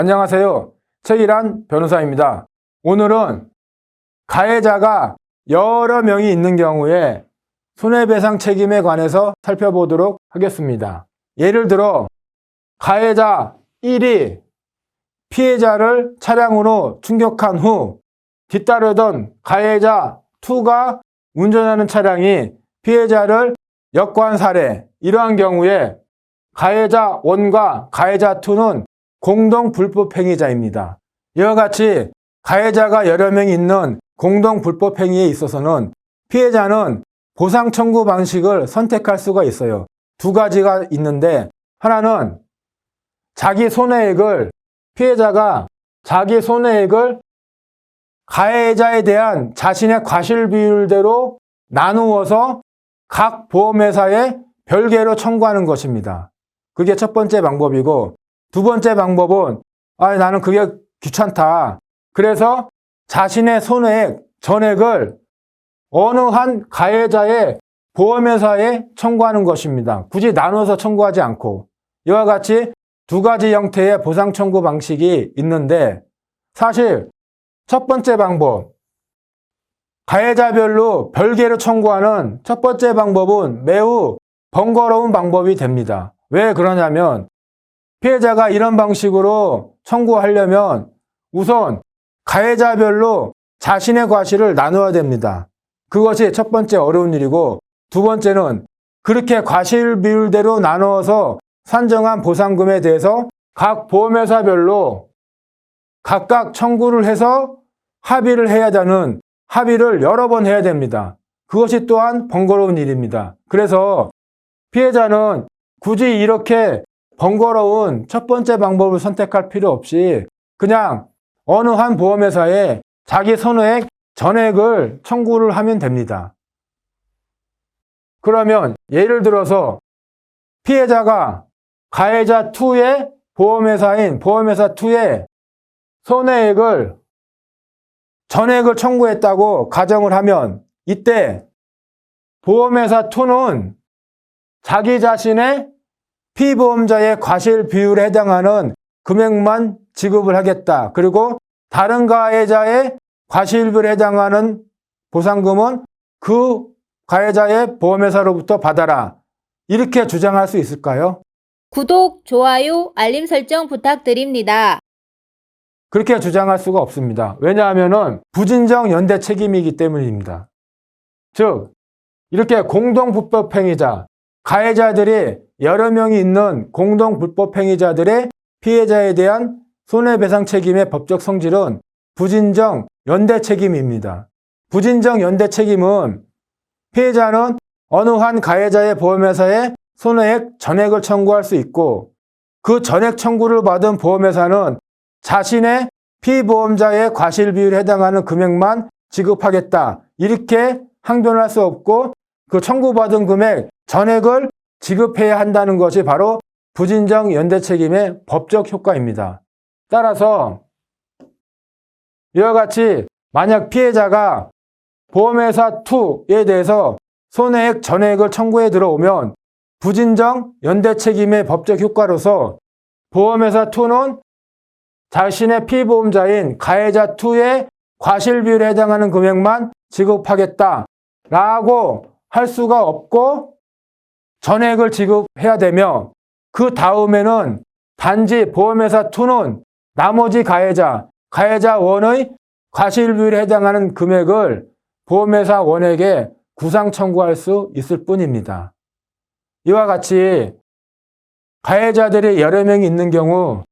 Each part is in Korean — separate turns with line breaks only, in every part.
안녕하세요. 최일한 변호사입니다. 오늘은 가해자가 여러 명이 있는 경우에 손해배상 책임에 관해서 살펴보도록 하겠습니다. 예를 들어 가해자 1이 피해자를 차량으로 충격한 후 뒤따르던 가해자 2가 운전하는 차량이 피해자를 역관 살해 이러한 경우에 가해자 1과 가해자 2는 공동 불법 행위자입니다. 이와 같이 가해자가 여러 명 있는 공동 불법 행위에 있어서는 피해자는 보상 청구 방식을 선택할 수가 있어요. 두 가지가 있는데 하나는 자기 손해액을 피해자가 자기 손해액을 가해자에 대한 자신의 과실 비율대로 나누어서 각 보험회사에 별개로 청구하는 것입니다. 그게 첫 번째 방법이고 두 번째 방법은 아 나는 그게 귀찮다. 그래서 자신의 손해액 전액을 어느 한 가해자의 보험회사에 청구하는 것입니다. 굳이 나눠서 청구하지 않고 이와 같이 두 가지 형태의 보상 청구 방식이 있는데 사실 첫 번째 방법 가해자별로 별개로 청구하는 첫 번째 방법은 매우 번거로운 방법이 됩니다. 왜 그러냐면 피해자가 이런 방식으로 청구하려면 우선 가해자별로 자신의 과실을 나눠야 됩니다. 그것이 첫 번째 어려운 일이고 두 번째는 그렇게 과실 비율대로 나누어서 산정한 보상금에 대해서 각 보험회사별로 각각 청구를 해서 합의를 해야 하는 합의를 여러 번 해야 됩니다. 그것이 또한 번거로운 일입니다. 그래서 피해자는 굳이 이렇게 번거로운 첫 번째 방법을 선택할 필요 없이 그냥 어느 한 보험회사에 자기 손해액 전액을 청구를 하면 됩니다. 그러면 예를 들어서 피해자가 가해자 2의 보험회사인 보험회사 2의 손해액을 전액을 청구했다고 가정을 하면 이때 보험회사 2는 자기 자신의 피보험자의 과실 비율에 해당하는 금액만 지급을 하겠다. 그리고 다른 가해자의 과실비율에 해당하는 보상금은 그 가해자의 보험회사로부터 받아라. 이렇게 주장할 수 있을까요?
구독, 좋아요, 알림 설정 부탁드립니다.
그렇게 주장할 수가 없습니다. 왜냐하면 부진정 연대 책임이기 때문입니다. 즉, 이렇게 공동 불법 행위자, 가해자들이 여러 명이 있는 공동 불법 행위자들의 피해자에 대한 손해배상 책임의 법적 성질은 부진정 연대 책임입니다. 부진정 연대 책임은 피해자는 어느 한 가해자의 보험회사에 손해액 전액을 청구할 수 있고 그 전액 청구를 받은 보험회사는 자신의 피보험자의 과실 비율에 해당하는 금액만 지급하겠다. 이렇게 항변할 수 없고 그 청구받은 금액 전액을 지급해야 한다는 것이 바로 부진정 연대 책임의 법적 효과입니다. 따라서 이와 같이 만약 피해자가 보험회사 2에 대해서 손해액 전액을 청구해 들어오면 부진정 연대 책임의 법적 효과로서 보험회사 2는 자신의 피보험자인 가해자 2의 과실 비율에 해당하는 금액만 지급하겠다 라고 할 수가 없고 전액을 지급해야 되며 그 다음에는 단지 보험회사 2는 나머지 가해자, 가해자 1의 과실 비율에 해당하는 금액을 보험회사 1에게 구상 청구할 수 있을 뿐입니다. 이와 같이 가해자들이 여러 명이 있는 경우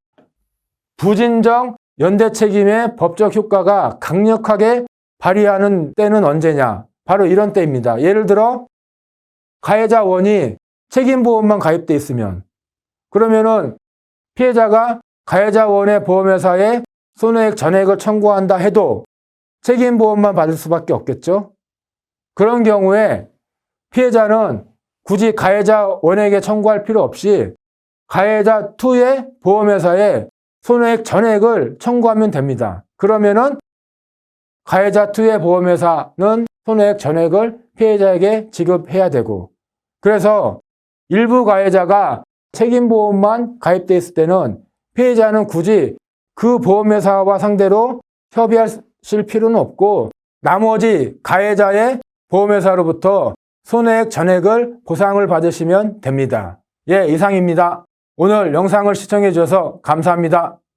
부진정 연대 책임의 법적 효과가 강력하게 발휘하는 때는 언제냐? 바로 이런 때입니다. 예를 들어 가해자 원이 책임보험만 가입돼 있으면 그러면은 피해자가 가해자 원의 보험회사에 손해액 전액을 청구한다 해도 책임보험만 받을 수밖에 없겠죠. 그런 경우에 피해자는 굳이 가해자 원에게 청구할 필요 없이 가해자 2의 보험회사에 손해액 전액을 청구하면 됩니다. 그러면은 가해자 2의 보험회사는 손해액 전액을 피해자에게 지급해야 되고 그래서 일부 가해자가 책임보험만 가입돼 있을 때는 피해자는 굳이 그 보험회사와 상대로 협의하실 필요는 없고 나머지 가해자의 보험회사로부터 손해액 전액을 보상을 받으시면 됩니다. 예, 이상입니다. 오늘 영상을 시청해 주셔서 감사합니다.